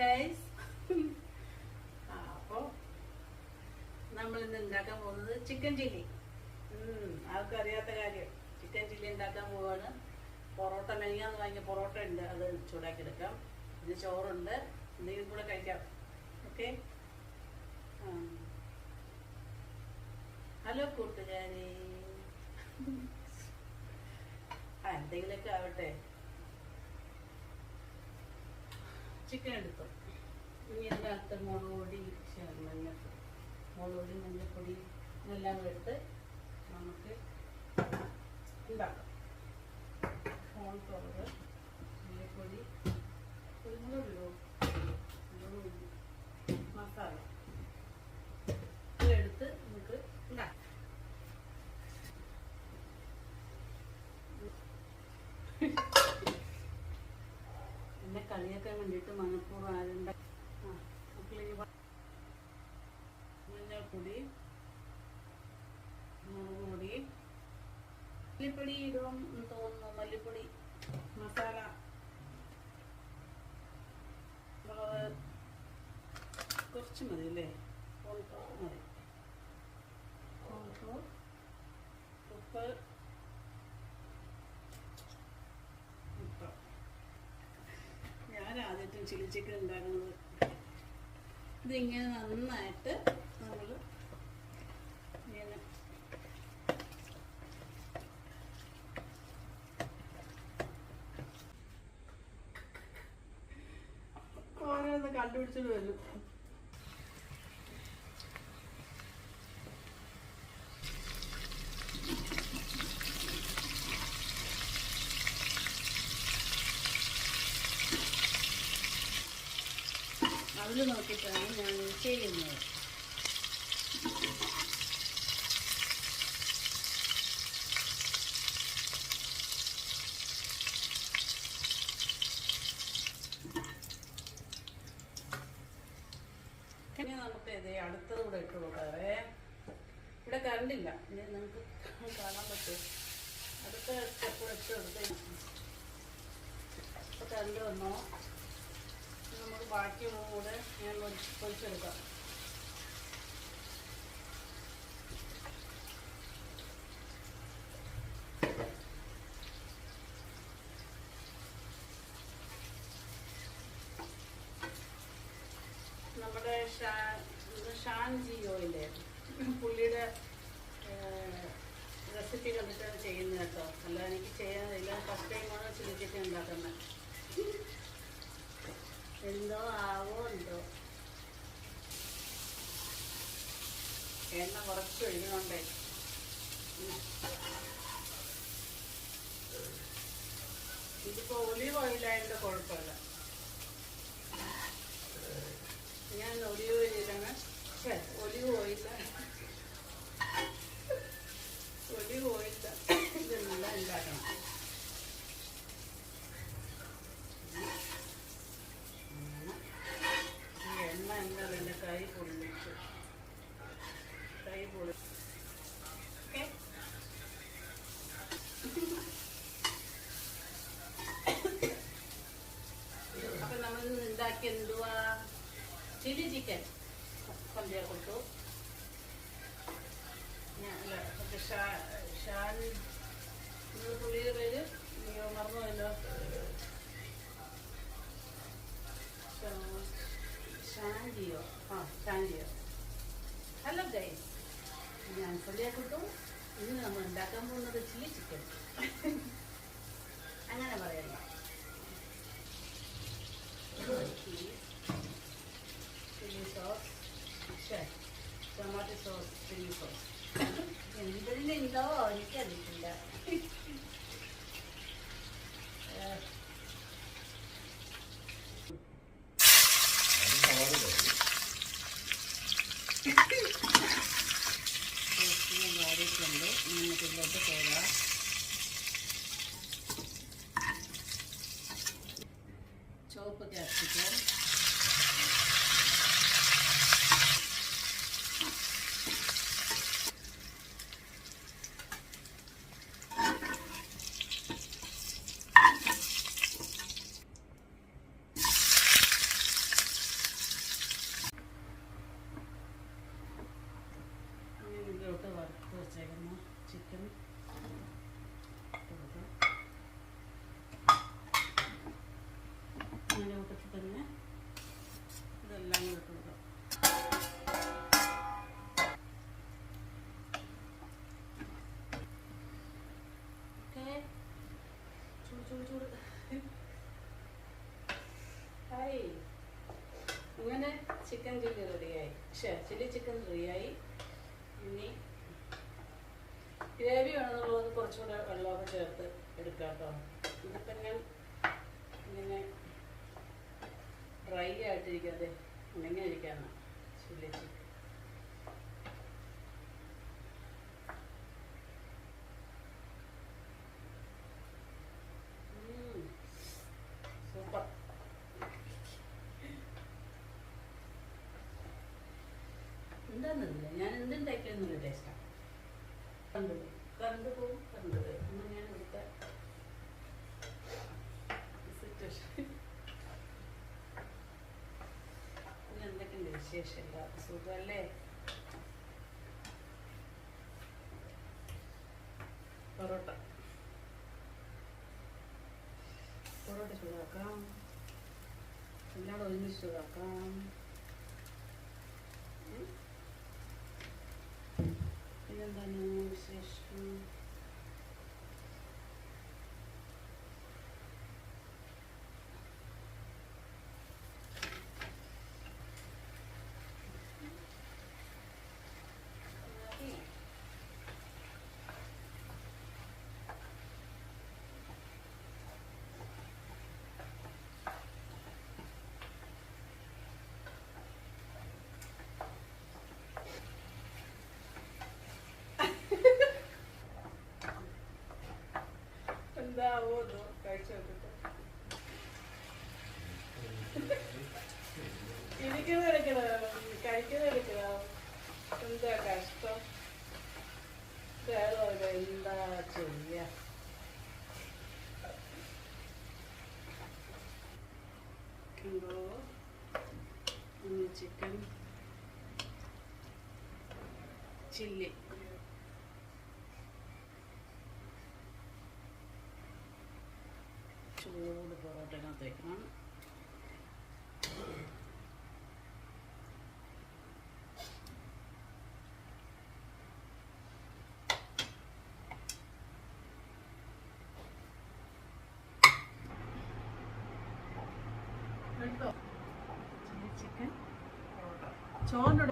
Guys അപ്പോ നമ്മൾ ഇന്ന് ഉണ്ടാക്കാൻ പോകുന്നത് ചിക്കൻ ചില്ലി ആർക്കും അറിയാത്ത കാര്യം. ചിക്കൻ ചില്ലി ഉണ്ടാക്കാൻ പോവാണ്. പൊറോട്ട മെനിയാന്ന് വാങ്ങിയ പൊറോട്ട ഉണ്ട് അത് ചൂടാക്കി എടുക്കാം. പിന്നെ ചോറുണ്ട് എന്തെങ്കിലും കൂടെ കഴിക്കാം. ഓക്കെ? ഹലോ കൂട്ടുകാരി. ആ എന്തെങ്കിലുമൊക്കെ ആവട്ടെ. ചിക്കൻ എടുത്തു? ഇനി അതിനകത്ത് മുളക് പൊടി മഞ്ഞപ്പൊടി മുളക് എല്ലാം എടുത്ത് നമുക്ക് ഉണ്ടാക്കാം. കോൺഫ്ലവർ മല്ലിപ്പൊടി. മസാല ഇതെടുത്ത് നമുക്ക് ഉണ്ടാക്കാം എന്നെ കളിയാക്കാൻ വേണ്ടിയിട്ട് മനഃപൂർവം ആരുണ്ട. മഞ്ഞൾപ്പൊടി മുളക് പൊടി മല്ലിപ്പൊടി ഇടും എന്ന് തോന്നുന്നു മല്ലിപ്പൊടി മസാല കുറച്ച് മതി അല്ലേ ചില്ലി ചിക്കൻ ഉണ്ടാക്കുന്നത് ഇതിങ്ങനെ നന്നായിട്ട് നമ്മൾ ഇങ്ങനെ ഓരോന്ന് കണ്ടുപിടിച്ചിട്ട് വരും. അതിൽ നോക്കിയിട്ടാണ് ഞാൻ ചെയ്യുന്നത്. ഇനി നമുക്ക് ഇത് അടുത്തത് കൂടെ ഇവിടെ കറണ്ടില്ല ഇനി നിങ്ങൾക്ക് കാണാൻ പറ്റും. അടുത്ത സ്റ്റെപ്പ് ഇട്ട് കൊടുത്ത് ഇപ്പോൾ കറണ്ട് വന്നോ? നമുക്ക് ബാക്കി കൂടെ ഞാൻ പൊരിച്ച് പൊരിച്ചെടുക്കാം. നമ്മുടെ ഷാൻ ജിയോയില്ലേ പുള്ളിയുടെ റെസിപ്പി കണ്ടിട്ടാണ് ചെയ്യുന്നത് കേട്ടോ. അല്ല എനിക്ക് ചെയ്യാനില്ല ഫസ്റ്റ് ടൈമാണ് ചില്ലി ചിക്കൻ ഉണ്ടാക്കുന്നത്. എന്തോ ആവോ എന്തോ. എണ്ണ കുറച്ച് ഒഴിക്കണോണ്ടേ ഇതിപ്പോ ഒലിവ് ഓയിലായതിന്റെ കുഴപ്പമില്ല. ഞാൻ ഒലിവ് അപ്പൊ നമ്മൾ ഉണ്ടാക്കി എന്തുവാ? Chilli chicken. കൊണ്ടിയ കൊടുത്തു. ഷാൻ പുള്ളിയുടെ പേര്? അയ്യോ മറന്നുപോയല്ലോ. ഷാ- ഷാൻജിയോ ആ ഷാൻജിയോ ഹലോ ഗൈസ് കുട്ടു ഇന്ന് നമ്മൾ ഉണ്ടാക്കാൻ പോകുന്നത് ചില്ലി ചിക്കൻ അങ്ങനെ പറയണ്ട ചിക്കൻ ചില്ലി റെഡിയായി പക്ഷേ ചില്ലി ചിക്കൻ റെഡിയായി ഇനി ഗ്രേവി വേണമെന്നുള്ളത് കുറച്ചുകൂടെ വെള്ളമൊക്കെ ചേർത്ത് എടുക്കാം കേട്ടോ ഇതിപ്പം ഞാൻ ഇങ്ങനെ ഡ്രൈ ആയിട്ടിരിക്കാതെ ഇങ്ങനെ ഇരിക്കാന്ന് ചില്ലി ചിക്കൻ ഞാൻ എന്തും നല്ല ടേസ്റ്റാണ് കണ്ടു കറണ്ട് പോവും കറണ്ട് പോയി അങ്ങനെയാണ് ഇവിടുത്തെ സിറ്റുവേഷൻ പിന്നെ എന്തൊക്കെയുണ്ട് വിശേഷം എല്ലാവർക്കും സുഖമല്ലേ പൊറോട്ട. പൊറോട്ട ചൂടാക്കാം. എല്ലാം ഒരുമിച്ച് ചൂടാക്കാം. Chicken chilli. ചൂട് പൊറോട്ടനകത്ത് ചോറിൻ്റെ